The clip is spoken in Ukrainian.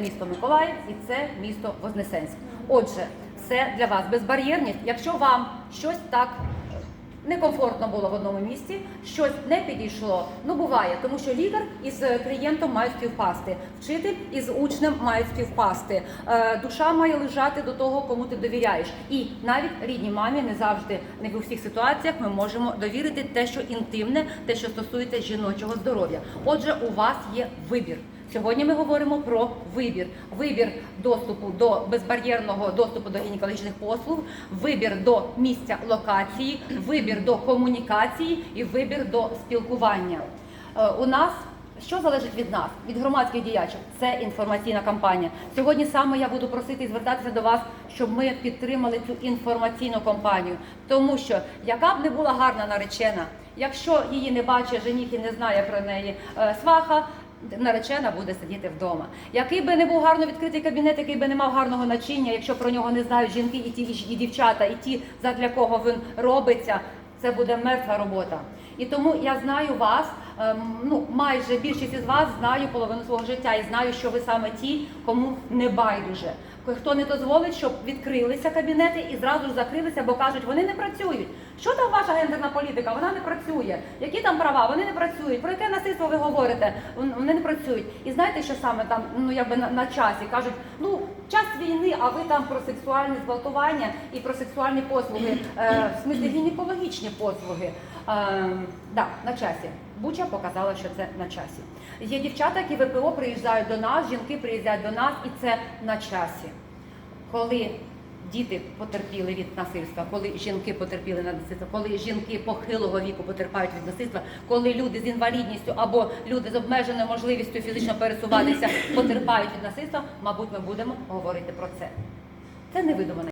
місто Миколаїв і це місто Вознесенськ. Отже, це для вас безбар'єрність. Якщо вам щось так некомфортно було в одному місці, щось не підійшло. Ну буває, тому що лікар із клієнтом має співпасти, вчитель із учнем має співпасти. Е, Душа має лежати до того, кому ти довіряєш. І навіть рідній мамі не завжди, не в усіх ситуаціях ми можемо довірити те, що інтимне, те, що стосується жіночого здоров'я. Отже, у вас є вибір. Сьогодні ми говоримо про вибір. Вибір доступу до безбар'єрного доступу до гінекологічних послуг, вибір до місця локації, вибір до комунікації і вибір до спілкування. Е, У нас що залежить від нас, від громадських діячів? Це інформаційна кампанія. Сьогодні саме я буду просити і звертатися до вас, щоб ми підтримали цю інформаційну кампанію. Тому що яка б не була гарна наречена, якщо її не бачить жених і не знає про неї е, сваха. Наречена буде сидіти вдома. Який би не був гарно відкритий кабінет, який би не мав гарного начиння, якщо про нього не знають жінки і ті і дівчата, і ті, задля кого він робиться, це буде мертва робота. І тому я знаю вас, ну майже більшість із вас знаю половину свого життя і знаю, що ви саме ті, кому не байдуже. Хто не дозволить, щоб відкрилися кабінети і зразу ж закрилися, бо кажуть, вони не працюють. Що там ваша гендерна політика? Вона не працює. Які там права? Вони не працюють. Про яке насильство ви говорите? Вони не працюють. І знаєте, що саме там, ну якби на, на часі кажуть, ну час війни, а ви там про сексуальне зґвалтування і про сексуальні послуги, е, в смислі гінекологічні послуги. Е, да, на часі. Буча показала, що це на часі. Є дівчата, які ВПО приїжджають до нас, жінки приїжджають до нас, і це на часі. Коли діти потерпіли від насильства, коли жінки потерпіли від насильства, коли жінки похилого віку потерпають від насильства, коли люди з інвалідністю або люди з обмеженою можливістю фізично пересуватися потерпають від насильства, мабуть, ми будемо говорити про це. Це не видумане.